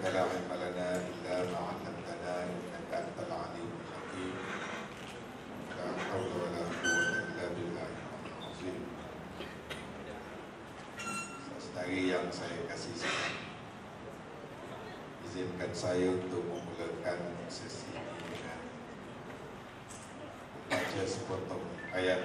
إنك لا علم لنا إلا ما علمتنا إنك أنت العليم الحكيم لا حول ولا قوة إلا بالله العظيم Dari yang saya kasih. Izinkan saya untuk memulakan sesi ini dengan Baca sepotong ayat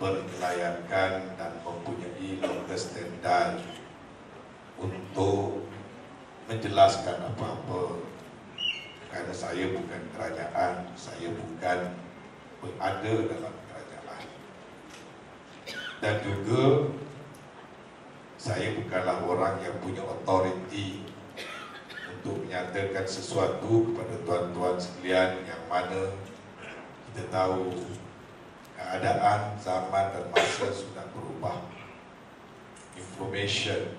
berkelayakan dan mempunyai longer standard untuk menjelaskan apa-apa. Kerana saya bukan kerajaan, saya bukan berada dalam dan juga saya bukanlah orang yang punya otoriti untuk menyatakan sesuatu kepada tuan-tuan sekalian yang mana kita tahu keadaan zaman dan masa sudah berubah information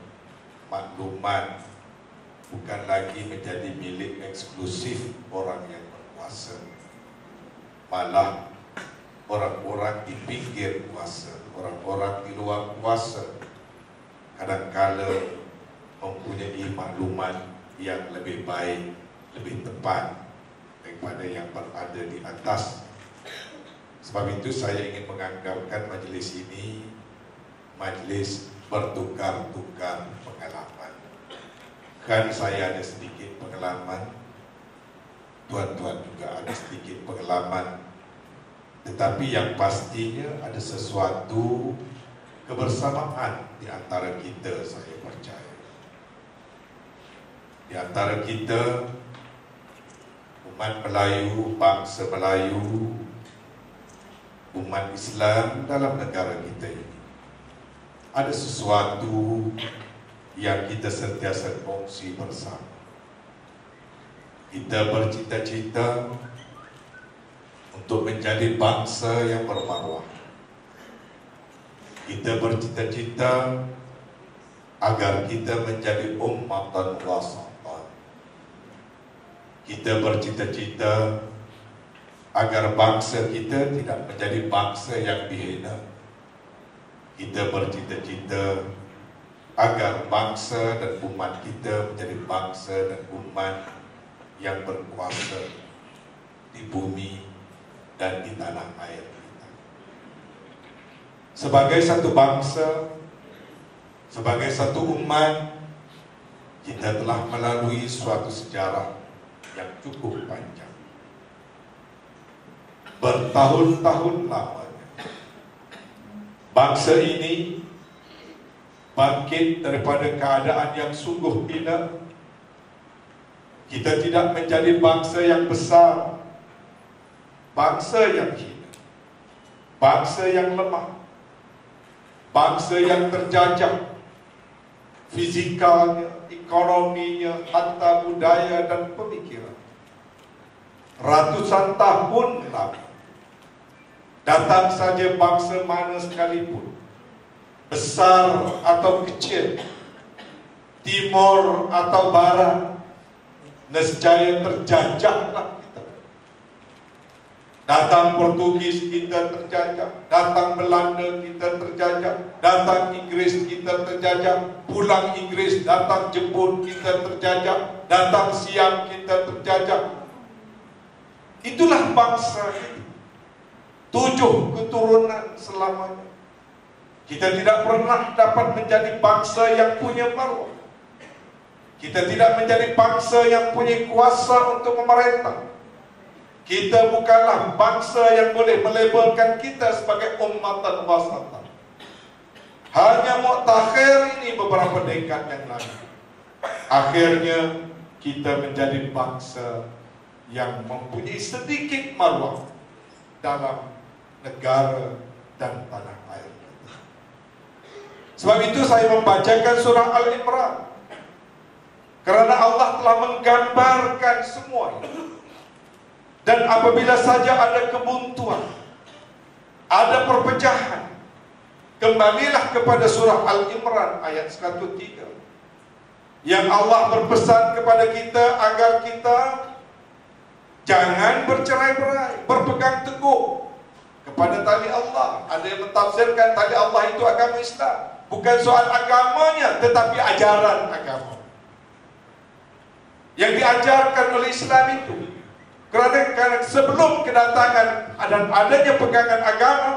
maklumat bukan lagi menjadi milik eksklusif orang yang berkuasa malah orang-orang di pinggir kuasa orang-orang di luar kuasa kadang-kala mempunyai maklumat yang lebih baik, lebih tepat daripada yang berada di atas. Sebab itu saya ingin menganggapkan majlis ini majlis bertukar-tukar pengalaman. Kan saya ada sedikit pengalaman, tuan-tuan juga ada sedikit pengalaman tetapi yang pastinya ada sesuatu kebersamaan di antara kita saya percaya. Di antara kita umat Melayu, bangsa Melayu, umat Islam dalam negara kita ini. Ada sesuatu yang kita sentiasa kongsi bersama. Kita bercita-cita untuk menjadi bangsa yang bermaruah. Kita bercita-cita agar kita menjadi umat dan wasatan. Kita bercita-cita agar bangsa kita tidak menjadi bangsa yang dihina. Kita bercita-cita agar bangsa dan umat kita menjadi bangsa dan umat yang berkuasa di bumi dan di tanah air kita. Sebagai satu bangsa, sebagai satu umat, kita telah melalui suatu sejarah yang cukup panjang. Bertahun-tahun lamanya, bangsa ini bangkit daripada keadaan yang sungguh hina. Kita tidak menjadi bangsa yang besar bangsa yang hina, bangsa yang lemah, bangsa yang terjajah, fizikalnya, ekonominya, harta budaya dan pemikiran. Ratusan tahun lalu, datang saja bangsa mana sekalipun, besar atau kecil, timur atau barat, nescaya terjajahlah kita. Datang Portugis kita terjajah, datang Belanda kita terjajah, datang Inggris kita terjajah, pulang Inggris, datang Jepun kita terjajah, datang Siam kita terjajah. Itulah bangsa kita. Tujuh keturunan selamanya. Kita tidak pernah dapat menjadi bangsa yang punya maruah. Kita tidak menjadi bangsa yang punya kuasa untuk memerintah. Kita bukanlah bangsa yang boleh melabelkan kita sebagai umat dan wasata. Hanya muktakhir ini beberapa dekad yang lalu. Akhirnya kita menjadi bangsa yang mempunyai sedikit maruah dalam negara dan tanah air. Sebab itu saya membacakan surah Al-Imran kerana Allah telah menggambarkan semua ini. Dan apabila saja ada kebuntuan, ada perpecahan, kembalilah kepada surah Al-Imran ayat 103. Yang Allah berpesan kepada kita agar kita jangan bercerai-berai, berpegang teguh kepada tali Allah. Ada yang mentafsirkan tali Allah itu agama Islam. Bukan soal agamanya, tetapi ajaran agama yang diajarkan oleh Islam itu. Kerana, kerana sebelum kedatangan dan adanya pegangan agama,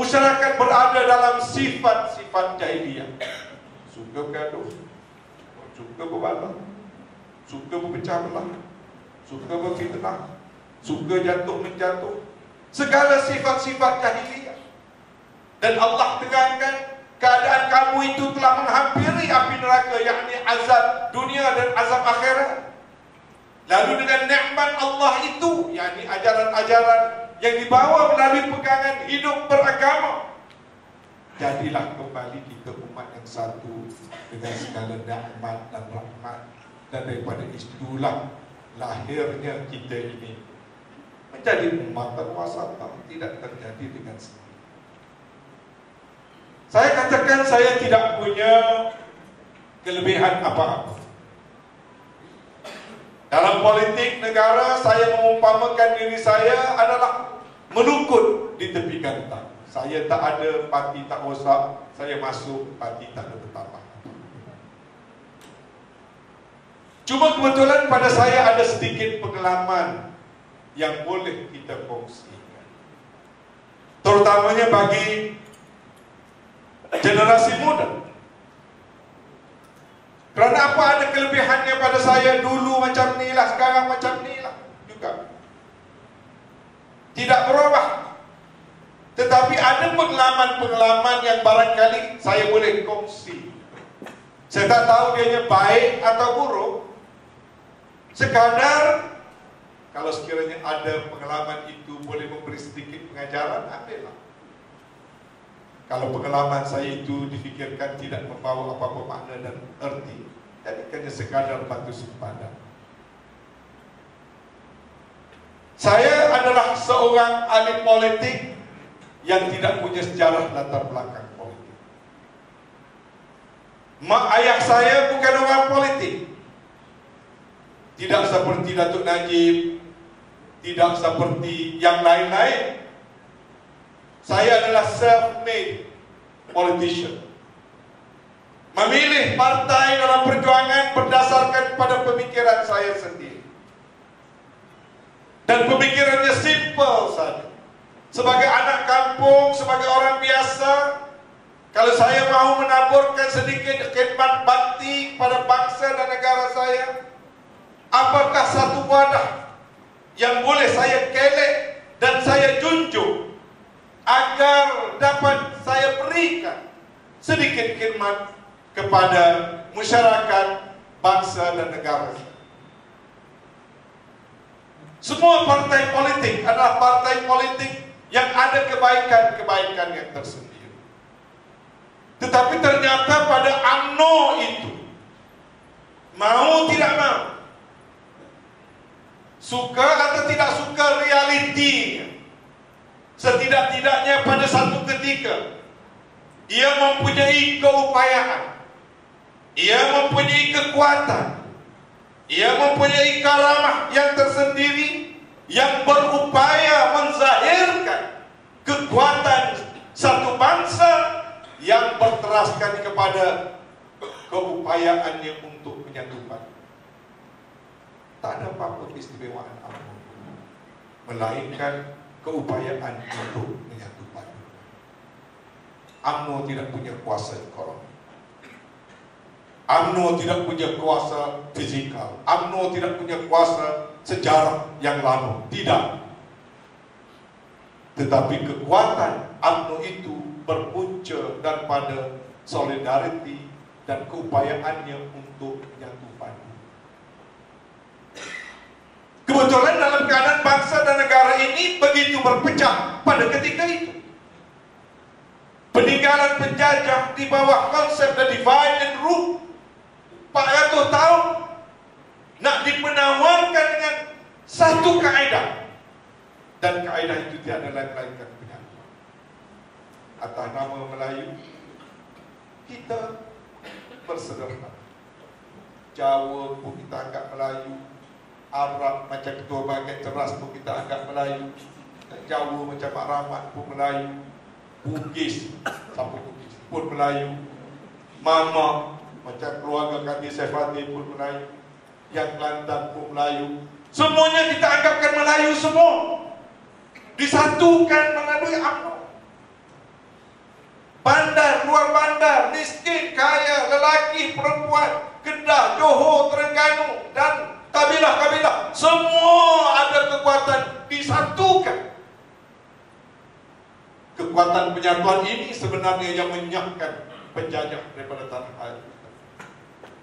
masyarakat berada dalam sifat-sifat jahiliyah. Suka bergaduh, suka berbalah, suka berpecah belah, suka berfitnah, suka jatuh menjatuh. Segala sifat-sifat jahiliyah. Dan Allah tegangkan keadaan kamu itu telah menghampiri api neraka yakni azab dunia dan azab akhirat. Lalu dengan nikmat Allah itu yakni ajaran-ajaran yang dibawa melalui pegangan hidup beragama jadilah kembali kita umat yang satu dengan segala nikmat dan rahmat. Dan daripada itulah lahirnya kita ini menjadi umat terwasata tidak terjadi dengan sendiri saya katakan saya tidak punya kelebihan apa-apa. Dalam politik negara, saya mengumpamakan diri saya adalah menukut di tepi gantang. Saya tak ada parti tak rosak, saya masuk parti tak ada bertambah. Cuma kebetulan pada saya ada sedikit pengalaman yang boleh kita kongsikan. Terutamanya bagi generasi muda. Kerana apa ada kelebihannya pada saya dulu macam ni lah, sekarang macam ni lah juga. Tidak berubah. Tetapi ada pengalaman-pengalaman yang barangkali saya boleh kongsi. Saya tak tahu dia baik atau buruk. Sekadar kalau sekiranya ada pengalaman itu boleh memberi sedikit pengajaran, ambillah. Kalau pengalaman saya itu difikirkan tidak membawa apa-apa makna dan erti Jadi hanya sekadar batu sempadan. Saya adalah seorang ahli politik Yang tidak punya sejarah latar belakang politik. Mak ayah saya bukan orang politik. Tidak seperti Datuk Najib Tidak seperti yang lain-lain saya adalah self-made politician. Memilih partai dalam perjuangan berdasarkan pada pemikiran saya sendiri. Dan pemikirannya simple saja. Sebagai anak kampung, sebagai orang biasa, kalau saya mahu menaburkan sedikit khidmat bakti pada bangsa dan negara saya, apakah satu wadah yang boleh saya kelek dan saya junjung agar dapat saya berikan sedikit khidmat kepada masyarakat, bangsa dan negara. Semua partai politik adalah partai politik yang ada kebaikan-kebaikan yang tersendiri. Tetapi ternyata pada UMNO itu, mau tidak mau, suka atau tidak suka realitinya, setidak-tidaknya pada satu ketika, ia mempunyai keupayaan, ia mempunyai kekuatan, ia mempunyai karamah yang tersendiri yang berupaya menzahirkan kekuatan satu bangsa yang berteraskan kepada keupayaannya untuk menyatukan. Tak ada apa-apa istimewaan apa melainkan keupayaan untuk menyatukan. UMNO tidak punya kuasa ekonomi. UMNO tidak punya kuasa fizikal. UMNO tidak punya kuasa sejarah yang lama. Tidak. Tetapi kekuatan UMNO itu berpunca daripada solidariti dan keupayaannya untuk menyatukan. Kebetulan dalam keadaan bangsa dan negara ini begitu berpecah pada ketika itu. Peninggalan penjajah di bawah konsep the divide and rule 400 tahun nak dipenawarkan dengan satu kaedah. Dan kaedah itu tiada lain-lainkan penyatuan atas nama Melayu kita bersederhana. Jawa pun kita anggap Melayu Arab macam ketua bagian ceras pun kita anggap Melayu. Jawa macam Mak Rahmat pun Melayu. Bugis Siapa Bugis? Pun Melayu. Mama macam keluarga kami Sefati pun Melayu. Yang Kelantan pun Melayu. Semuanya kita anggapkan Melayu semua. Disatukan melalui UMNO Bandar, luar bandar, miskin, kaya, lelaki, perempuan Kedah, Johor, Terengganu Dan kabilah-kabilah Semua ada kekuatan disatukan Kekuatan penyatuan ini sebenarnya yang menyahkan penjajah daripada tanah air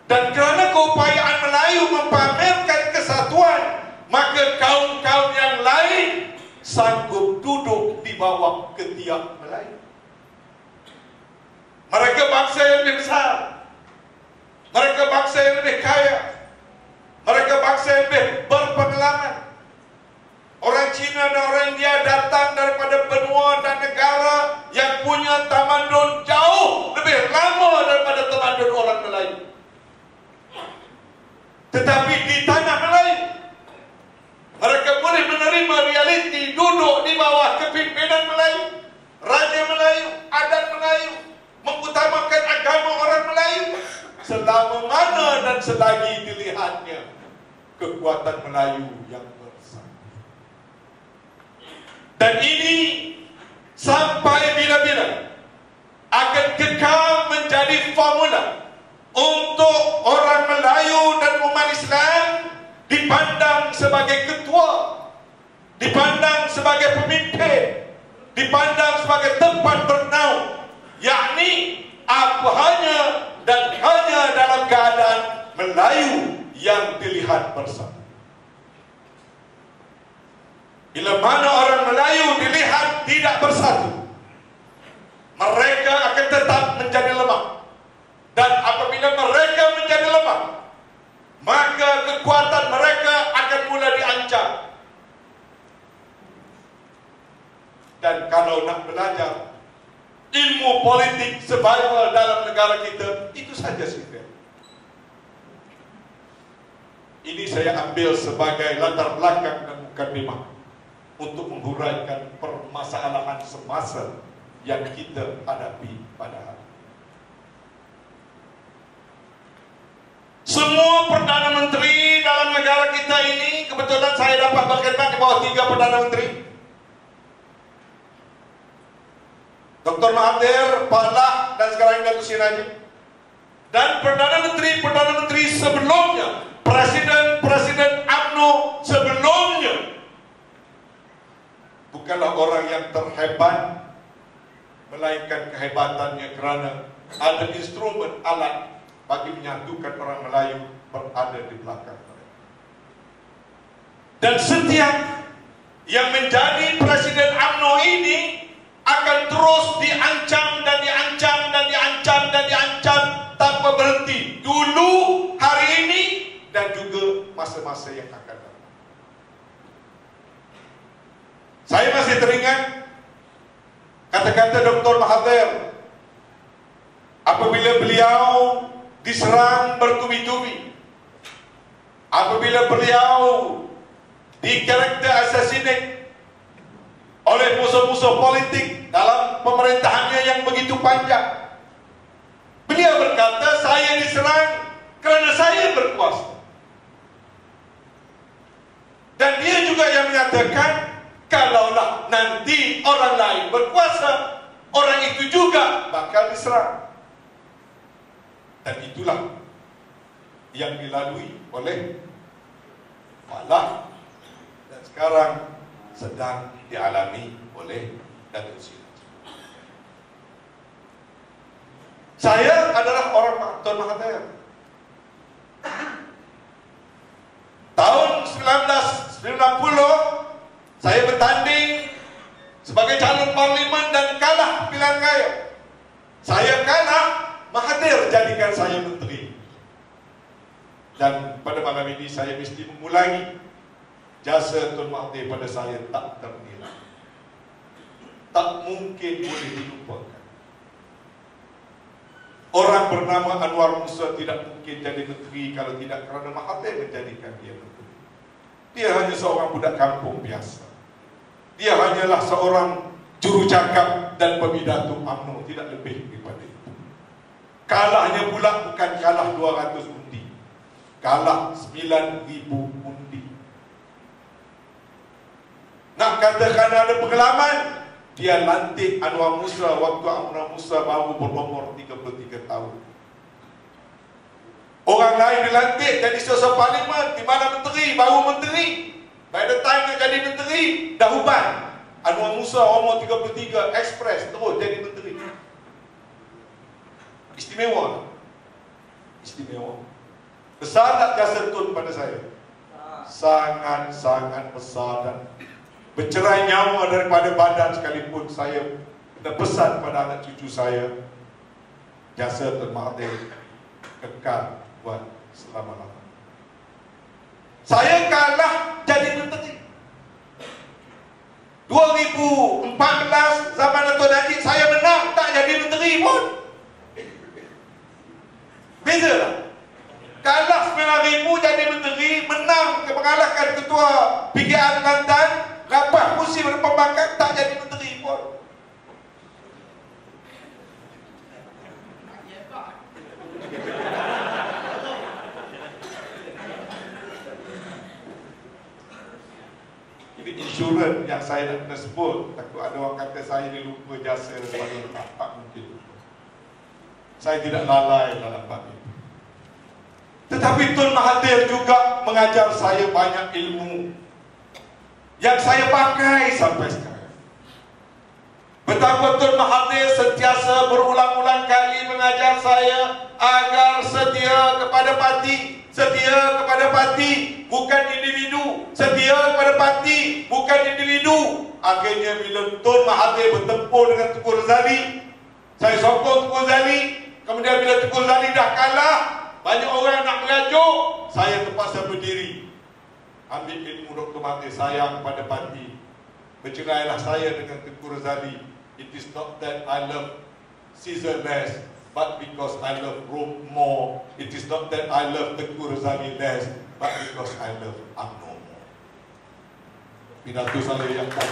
dan kerana keupayaan Melayu mempamerkan kesatuan, maka kaum-kaum yang lain sanggup duduk di bawah ketiak Melayu. Mereka bangsa yang lebih besar. Mereka bangsa yang lebih kaya. Mereka bangsa yang lebih berpengalaman. Orang Cina dan orang India datang daripada benua dan negara yang punya tamadun jauh lebih lama daripada tamadun orang Melayu. Tetapi di tanah Melayu Mereka boleh menerima realiti Duduk di bawah kepimpinan Melayu Raja Melayu, adat Melayu Mengutamakan agama orang Melayu Selama mana dan selagi dilihatnya Kekuatan Melayu yang besar Dan ini Sampai bila-bila Akan kekal menjadi formula untuk orang Melayu dan umat Islam dipandang sebagai ketua, dipandang sebagai pemimpin, dipandang sebagai tempat bernaung, yakni apa hanya dan hanya dalam keadaan Melayu yang dilihat bersama. Bila mana orang Melayu dilihat tidak bersatu, mereka akan tetap menjadi lemah. Dan apabila mereka menjadi lemah Maka kekuatan mereka akan mula diancam. Dan kalau nak belajar Ilmu politik survival dalam negara kita Itu saja sifat Ini saya ambil sebagai latar belakang dan mukadimah Untuk menghuraikan permasalahan semasa Yang kita hadapi pada hari Semua Perdana Menteri dalam negara kita ini Kebetulan saya dapat berkhidmat di bawah tiga Perdana Menteri Dr. Mahathir, Pak dan sekarang Datuk Sri Najib Dan Perdana Menteri-Perdana Menteri sebelumnya Presiden-Presiden UMNO sebelumnya Bukanlah orang yang terhebat Melainkan kehebatannya kerana Ada instrumen alat bagi menyatukan orang Melayu berada di belakang mereka. Dan setiap yang menjadi Presiden UMNO ini akan terus diancam dan diancam dan diancam dan diancam tanpa berhenti. Dulu, hari ini dan juga masa-masa yang akan datang. Saya masih teringat kata-kata Dr. Mahathir apabila beliau diserang bertubi-tubi apabila beliau di karakter assassinate oleh musuh-musuh politik dalam pemerintahannya yang begitu panjang beliau berkata saya diserang kerana saya berkuasa dan dia juga yang mengatakan kalaulah nanti orang lain berkuasa orang itu juga bakal diserang dan itulah yang dilalui oleh Falah dan sekarang sedang dialami oleh Datuk Seri. Saya adalah orang Tuan Mahathir. Tahun 1990 saya bertanding sebagai calon parlimen dan kalah pilihan raya. Saya kalah Mahathir jadikan saya menteri. Dan pada malam ini saya mesti mengulangi jasa Tun Mahathir pada saya tak ternilai. Tak mungkin boleh dilupakan. Orang bernama Anwar Musa tidak mungkin jadi menteri kalau tidak kerana Mahathir menjadikan dia menteri. Dia hanya seorang budak kampung biasa. Dia hanyalah seorang juru cakap dan pemidato UMNO tidak lebih daripada Kalahnya pula bukan kalah 200 undi. Kalah 9,000 undi. Nak katakan ada pengalaman, dia lantik Anwar Musa waktu Anwar Musa baru berumur 33 tahun. Orang lain dilantik jadi sosial parlimen, di mana menteri, baru menteri. By the time dia jadi menteri, dah ubah. Anwar Musa umur 33, ekspres terus jadi menteri. Istimewa Istimewa Besar tak jasa Tun pada saya? Sangat-sangat besar dan Bercerai nyawa daripada badan sekalipun Saya pesan pada anak cucu saya Jasa Tun Mahathir Kekal buat selama-lama Saya kalah jadi menteri 2014 zaman Dato' Najib saya menang tak jadi menteri pun Beza lah. Kalah 9 ribu jadi menteri, menang mengalahkan ketua PKR Kelantan, rapat kursi pembangkang, tak jadi menteri pun. Ini insurans yang saya nak kena sebut Takut ada orang kata saya ni lupa jasa Pada tak mungkin Saya tidak lalai dalam bab ini tetapi Tun Mahathir juga mengajar saya banyak ilmu yang saya pakai sampai sekarang. Betapa Tun Mahathir sentiasa kali mengajar saya agar setia kepada parti, setia kepada parti, bukan individu, setia kepada parti, bukan individu. Akhirnya bila Tun Mahathir bertempur dengan Tukur Zali, saya sokong Tukur Zali, kemudian bila Tukur Zali dah kalah, banyak orang nak merajuk, saya terpaksa berdiri. Ambil ilmu Dr. Mahathir sayang pada parti. Bercerailah saya dengan Tengku Razali. It is not that I love Caesar less, but because I love Rome more. It is not that I love Tengku Razali less, but because I love UMNO more. Pidato saya yang tak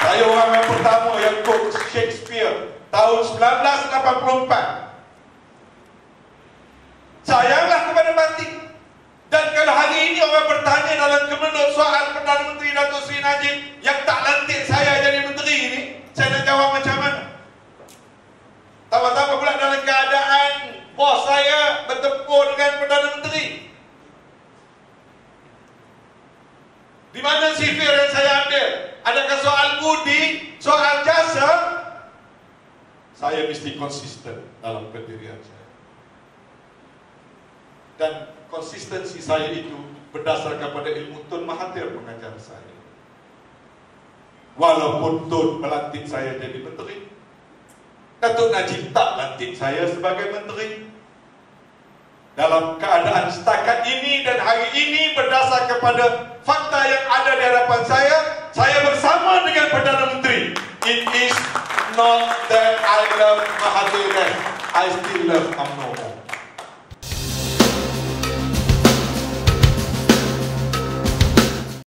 Saya orang yang pertama yang quote Shakespeare tahun 1984 sayanglah kepada mati. Dan kalau hari ini orang bertanya dalam kemenut soal Perdana Menteri Datuk Seri Najib yang tak lantik saya jadi menteri ini, saya nak jawab macam Tambah-tambah pula dalam keadaan bos saya bertempur dengan Perdana Menteri. Di mana sifir yang saya ambil? Adakah soal budi, soal jasa? Saya mesti konsisten dalam pendirian saya dan konsistensi saya itu berdasarkan pada ilmu Tun Mahathir mengajar saya. Walaupun Tun melantik saya jadi menteri, Datuk Najib tak lantik saya sebagai menteri. Dalam keadaan setakat ini dan hari ini berdasar kepada fakta yang ada di hadapan saya, saya bersama dengan Perdana Menteri. It is not that I love Mahathir I still love UMNO